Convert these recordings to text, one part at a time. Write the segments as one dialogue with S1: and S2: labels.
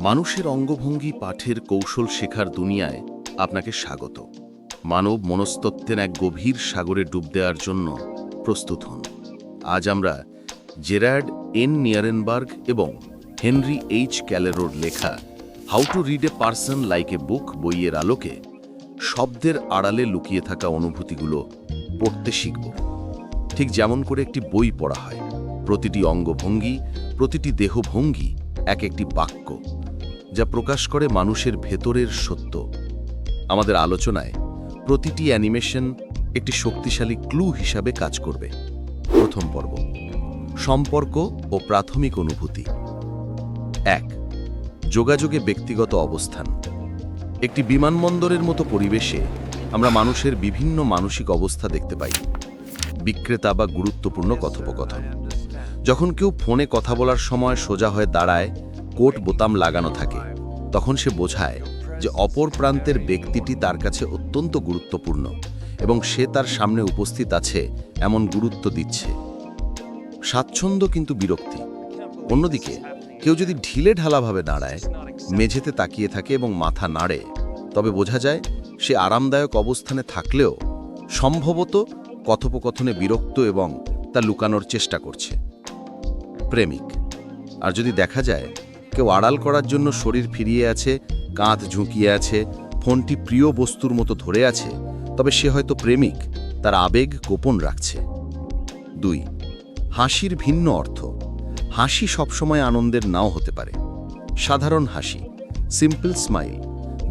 S1: মানুষের অঙ্গভঙ্গি পাঠের কৌশল শেখার দুনিয়ায় আপনাকে স্বাগত। মানব মনস্তত্ত্বের এক গভীর সাগরে ডুব দেওয়ার জন্য প্রস্তুত হন। আজ আমরা জেরার্ড এন নিয়ারেনবার্গ এবং হেনরি এইচ ক্যালেরোর লেখা how to read a person like a book বইয়ের আলোকে শব্দের আড়ালে লুকিয়ে থাকা অনুভূতিগুলো পড়তে শিখব। ঠিক যেমন করে একটি বই পড়া হয়। প্রতিটি অঙ্গভঙ্গি, প্রতিটি দেহভঙ্গি এক একটি বাক্য। যা প্রকাশ করে মানুষের ভেতরের সত্য। আমাদের আলোচনায় প্রতিটি অ্যানিমেশন একটি শক্তিশালী ক্লু হিসাবে কাজ করবে। প্রথম পর্ব, সম্পর্ক ও প্রাথমিক অনুভূতি। এক, যোগাযোগে ব্যক্তিগত অবস্থান। একটি বিমানবন্দরের মতো পরিবেশে আমরা মানুষের বিভিন্ন মানসিক অবস্থা দেখতে পাই। বিক্রেতা বা গুরুত্বপূর্ণ কথোপকথন। যখন কেউ ফোনে কথা বলার সময় সোজা হয়ে দাঁড়ায় কোট বোতাম লাগানো থাকে। তখন সে বোঝায় যে অপর প্রান্তের ব্যক্তিটি তার কাছে অত্যন্ত গুরুত্বপূর্ণ এবং সে তার সামনে উপস্থিত আছে এমন গুরুত্ব দিচ্ছে। স্বাচ্ছন্দ্য কিন্তু বিরক্তি। অন্যদিকে, কেউ যদি ঢিলে ঢালাভাবে দাঁড়ায় মেঝেতে তাকিয়ে থাকে এবং মাথা নাড়ে, তবে বোঝা যায় সে আরামদায়ক অবস্থানে থাকলেও সম্ভবত কথোপকথনে বিরক্ত এবং তা লুকানোর চেষ্টা করছে। প্রেমিক। আর যদি দেখা যায় কেউ আড়াল করার জন্য শরীর ফিরিয়ে আছে, কাঁধ ঝুঁকিয়ে আছে, ফোনটি প্রিয় বস্তুর মতো ধরে আছে, তবে সে হয়তো প্রেমিক, তার আবেগ গোপন রাখছে। দুই, হাসির ভিন্ন অর্থ। হাসি সবসময় আনন্দের নাও হতে পারে। সাধারণ হাসি সিম্পল স্মাইল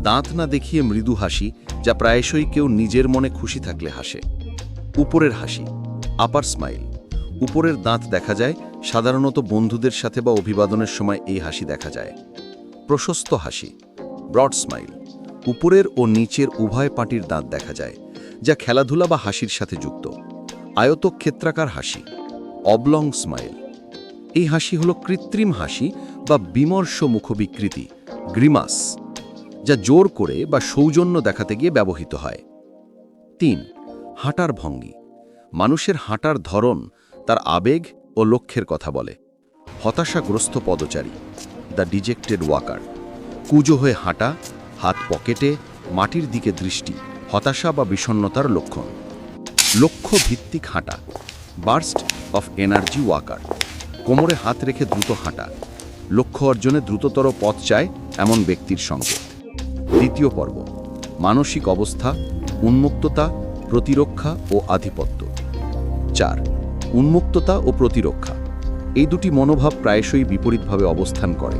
S1: দাঁত না দেখিয়ে মৃদু হাসি, যা প্রায়শই কেউ নিজের মনে খুশি থাকলে হাসে। উপরের হাসি আপার স্মাইল উপরের দাঁত দেখা যায়, সাধারণত বন্ধুদের সাথে বা অভিবাদনের সময় এই হাসি দেখা যায়। প্রশস্ত হাসি ব্রড স্মাইল উপরের ও নিচের উভয় পাটির দাঁত দেখা যায়, যা খেলাধুলা বা হাসির সাথে যুক্ত। আয়তক্ষেত্রাকার হাসি অবলং স্মাইল এই হাসি হল কৃত্রিম হাসি বা বিমর্ষ মুখবিকৃতি গ্রিমাস যা জোর করে বা সৌজন্য দেখাতে গিয়ে ব্যবহৃত হয়। তিন, হাঁটার ভঙ্গি, মানুষের হাঁটার ধরন তার আবেগ ও লক্ষ্যের কথা বলে। হতাশাগ্রস্ত পদচারী, দ্য ডিজেক্টেড ওয়াকার। কুজো হয়ে হাঁটা, হাত পকেটে, মাটির দিকে দৃষ্টি, হতাশা বা বিষণ্ণতার লক্ষণ। লক্ষ্য ভিত্তিক হাঁটা, বার্স্ট অফ এনার্জি ওয়াকার। কোমরে হাত রেখে দ্রুত হাঁটা। লক্ষ্য অর্জনে দ্রুততর পথ চায় এমন ব্যক্তির সংকেত দ্বিতীয় পর্ব, মানসিক অবস্থা, উন্মুক্ততা, প্রতিরক্ষা ও আধিপত্য। চার উন্মুক্ততা ও প্রতিরক্ষা। এই দুটি মনোভাব প্রায়শই বিপরীতভাবে অবস্থান করে।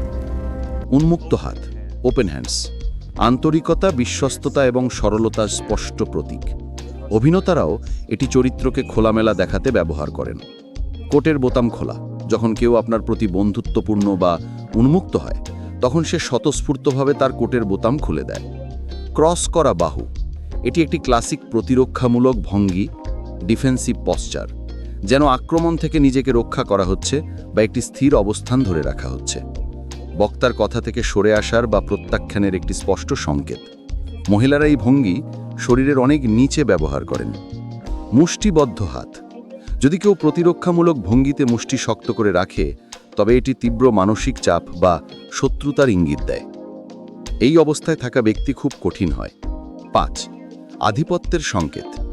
S1: উন্মুক্ত হাত ওপেন হ্যান্ডস আন্তরিকতা, বিশ্বস্ততা এবং সরলতার স্পষ্ট প্রতীক। অভিনেতারাও এটি চরিত্রকে খোলামেলা দেখাতে ব্যবহার করেন। কোটের বোতাম খোলা, যখন কেউ আপনার প্রতি বন্ধুত্বপূর্ণ বা উন্মুক্ত হয়, তখন সে স্বতঃস্ফূর্তভাবে তার কোটের বোতাম খুলে দেয়। ক্রস করা বাহু, এটি একটি ক্লাসিক প্রতিরক্ষামূলক ভঙ্গি ডিফেন্সিভ পশ্চার যেন আক্রমণ থেকে নিজেকে রক্ষা করা হচ্ছে বা একটি স্থির অবস্থান ধরে রাখা হচ্ছে। বক্তার কথা থেকে সরে আসার বা প্রত্যাখ্যানের একটি স্পষ্ট সংকেত। মহিলারা এই ভঙ্গি শরীরের অনেক নিচে ব্যবহার করেন। মুষ্টিবদ্ধ হাত। যদি কেউ প্রতিরক্ষামূলক ভঙ্গিতে মুষ্টি শক্ত করে রাখে, তবে এটি তীব্র মানসিক চাপ বা শত্রুতার ইঙ্গিত দেয়। এই অবস্থায় থাকা ব্যক্তি খুব কঠিন হয়। পাঁচ, আধিপত্যের সংকেত।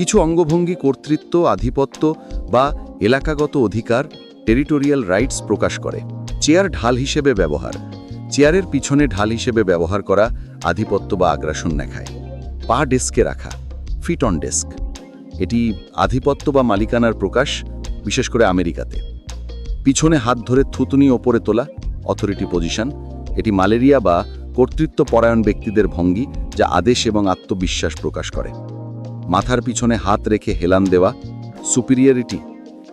S1: কিছু অঙ্গভঙ্গি কর্তৃত্ব, আধিপত্য বা এলাকাগত অধিকার টেরিটোরিয়াল রাইটস প্রকাশ করে। চেয়ার ঢাল হিসেবে ব্যবহার। চেয়ারের পিছনে ঢাল হিসেবে ব্যবহার করা আধিপত্য বা আগ্রাসন দেখায়। পা ডেস্কে রাখা, ফিট অন ডেস্ক। এটি আধিপত্য বা মালিকানার প্রকাশ, বিশেষ করে আমেরিকাতে। পিছনে হাত ধরে থুতুনি ওপরে তোলা, অথরিটি পজিশন। এটি ম্যালেরিয়া বা কর্তৃত্বপরায়ণ ব্যক্তিদের ভঙ্গি, যা আদেশ এবং আত্মবিশ্বাস প্রকাশ করে। মাথার পিছনে হাত রেখে হেলান দেওয়া সুপিরিয়রিটি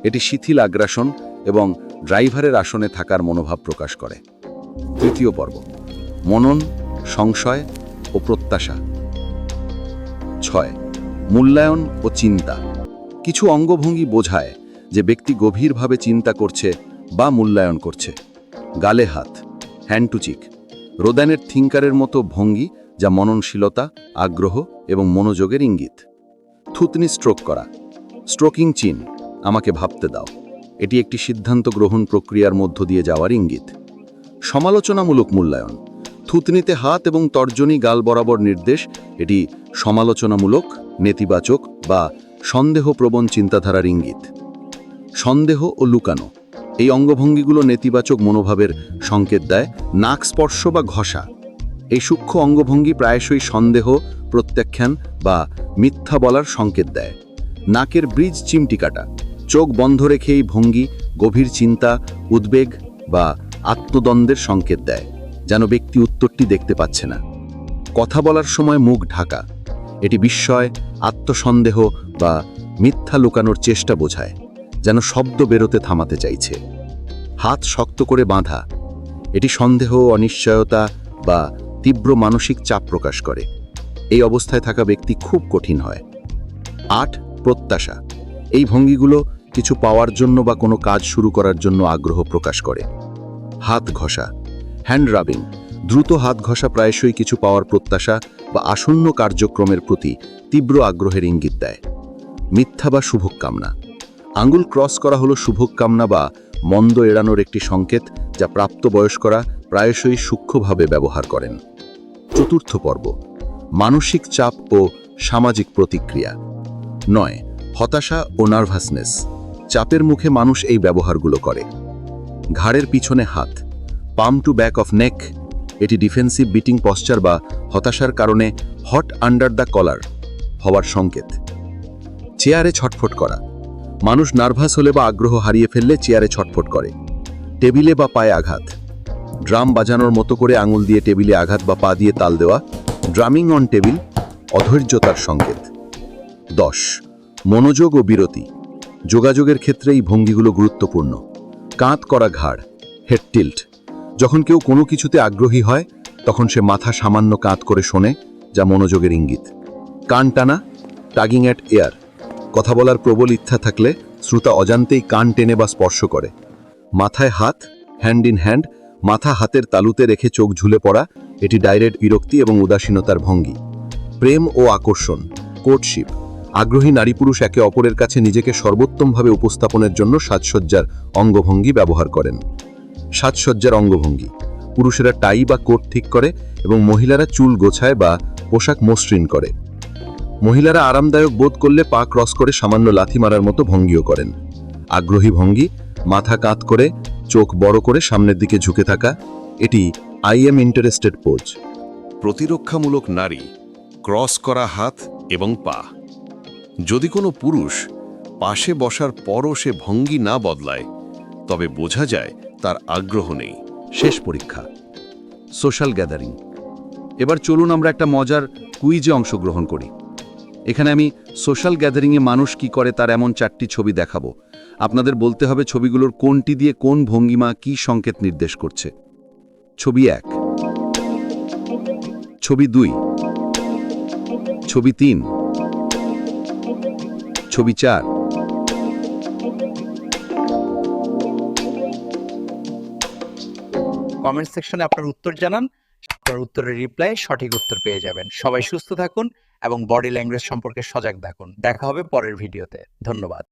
S1: এটি শিথিল আগ্রাসন এবং ড্রাইভারের আসনে থাকার মনোভাব প্রকাশ করে। তৃতীয় পর্ব, মনন, সংশয় ও প্রত্যাশা। ছয়, মূল্যায়ন ও চিন্তা। কিছু অঙ্গভঙ্গি বোঝায় যে ব্যক্তি গভীরভাবে চিন্তা করছে বা মূল্যায়ন করছে। গালে হাত হ্যান্ড টু চিক রোদানের থিঙ্কারের মতো ভঙ্গি যা মননশীলতা, আগ্রহ এবং মনোযোগের ইঙ্গিত। থুতনি স্ট্রোক করা। স্ট্রোকিং চিন আমাকে ভাবতে দাও। এটি একটি সিদ্ধান্ত গ্রহণ প্রক্রিয়ার মধ্য দিয়ে যাওয়ার ইঙ্গিত। সমালোচনামূলক মূল্যায়ন। থুতনিতে হাত এবং তর্জনী গাল বরাবর নির্দেশ, এটি সমালোচনামূলক, নেতিবাচক বা সন্দেহপ্রবণ চিন্তাধারার ইঙ্গিত। সন্দেহ ও লুকানো। এই অঙ্গভঙ্গিগুলো নেতিবাচক মনোভাবের সংকেত দেয়, নাক স্পর্শ বা ঘষা। এই সূক্ষ্ম অঙ্গভঙ্গি প্রায়শই সন্দেহ, প্রত্যাখ্যান বা মিথ্যা বলার সংকেত দেয়। নাকের ব্রিজ চিমটি কাটা, চোখ বন্ধ রেখে এই ভঙ্গি, গভীর চিন্তা, উদ্বেগ বা আত্মদ্বন্দ্বের সংকেত দেয়, যেন ব্যক্তি উত্তরটি দেখতে পাচ্ছে না। কথা বলার সময় মুখ ঢাকা, এটি বিস্ময়, আত্মসন্দেহ বা মিথ্যা লুকানোর চেষ্টা বোঝায়, যেন শব্দ বেরোতে থামাতে চাইছে। হাত শক্ত করে বাঁধা, এটি সন্দেহ, অনিশ্চয়তা বা তীব্র মানসিক চাপ প্রকাশ করে। এই অবস্থায় থাকা ব্যক্তি খুব কঠিন হয়। আট, প্রত্যাশা। এই ভঙ্গিগুলো কিছু পাওয়ার জন্য বা কোনো কাজ শুরু করার জন্য আগ্রহ প্রকাশ করে। হাত ঘষা। Hand rubbing. দ্রুত হাত ঘষা প্রায়শই কিছু পাওয়ার প্রত্যাশা বা আসন্ন কার্যক্রমের প্রতি তীব্র আগ্রহের ইঙ্গিত দেয়। মিথ্যা বা শুভকামনা। আঙ্গুল ক্রস করা হলো শুভকামনা বা মন্দ এড়ানোর একটি সংকেত যা প্রাপ্তবয়স্করা প্রায়শই সূক্ষ্মভাবে ব্যবহার করেন। চতুর্থ পর্ব। মানসিক চাপ ও সামাজিক প্রতিক্রিয়া। নয়, হতাশা ও নার্ভাসনেস। চাপের মুখে মানুষ এই ব্যবহারগুলো করে। ঘাড়ের পিছনে হাত, palm to back of neck, এটি ডিফেন্সিভ বিটিং পশ্চার বা হতাশার কারণে হট আন্ডার দ্য কলার হওয়ার সংকেত। চেয়ারে ছটফট করা। মানুষ নার্ভাস হলে বা আগ্রহ হারিয়ে ফেললে চেয়ারে ছটফট করে। টেবিলে বা পায়ে আঘাত। ড্রাম বাজানোর মতো করে আঙুল দিয়ে টেবিলে আঘাত বা পা দিয়ে তাল দেওয়া। ড্রামিং অন টেবিল অধৈর্যতার সংকেত। দশ, মনোযোগ ও বিরতি। যোগাযোগের ক্ষেত্রে এই ভঙ্গিগুলো গুরুত্বপূর্ণ। কাঁত করা ঘাড় হেড টিল্ট যখন কেউ কোনো কিছুতে আগ্রহী হয়, তখন সে মাথা সামান্য কাঁত করে শোনে, যা মনোযোগের ইঙ্গিত। কান টানা টাগিং অ্যাট এয়ার কথা বলার প্রবল ইচ্ছা থাকলে শ্রোতা অজান্তেই কান টেনে বা স্পর্শ করে। মাথায় হাত হ্যান্ড ইন হ্যান্ড মাথা হাতের তালুতে রেখে চোখ ঝুলে পড়া, এটি ডাইরেক্ট বিরক্তি এবং উদাসীনতার ভঙ্গি। প্রেম ও আকর্ষণ কোর্টশিপ আগ্রহী নারী পুরুষ একে অপরের কাছে নিজেকে সর্বোত্তমভাবে উপস্থাপনের জন্য সাজসজ্জার অঙ্গভঙ্গি ব্যবহার করেন। সাজসজ্জার অঙ্গভঙ্গি, পুরুষেরা টাই বা কোট ঠিক করে এবং মহিলারা চুল গোছায় বা পোশাক মসৃণ করে। মহিলারা আরামদায়ক বোধ করলে পা ক্রস করে সামান্য লাথি মারার মতো ভঙ্গিও করেন। আগ্রহী ভঙ্গি, মাথা কাত করে চোখ বড় করে সামনের দিকে ঝুঁকে থাকা এটি আই এম ইন্টারেস্টেড পোজ।
S2: প্রতিরক্ষামূলক নারী, ক্রস করা হাত এবং পা। যদি কোনো পুরুষ পাশে বসার পরও সে ভঙ্গি না বদলায়, তবে বোঝা যায় তার আগ্রহ নেই।
S1: শেষ পরীক্ষা। সোশ্যাল গ্যাদারিং এবার চলুন আমরা একটা মজার কুইজে অংশগ্রহণ করি। এখানে আমি সোশ্যাল গ্যাদারিংয়ে মানুষ কি করে তার এমন চারটি ছবি দেখাবো। আপনাদের বলতে হবে ছবিগুলোর কোনটি দিয়ে কোন ভঙ্গিমা কি সংকেত নির্দেশ করছে। ছবি এক। ছবি দুই। ছবি তিন। ছবি চার।
S3: কমেন্ট সেকশনে আপনার উত্তর জানান, আপনার উত্তরের রিপ্লাই সঠিক উত্তর পেয়ে যাবেন। সবাই সুস্থ থাকুন এবং বডি ল্যাঙ্গুয়েজ সম্পর্কে সজাগ থাকুন। দেখা হবে পরের ভিডিওতে। ধন্যবাদ।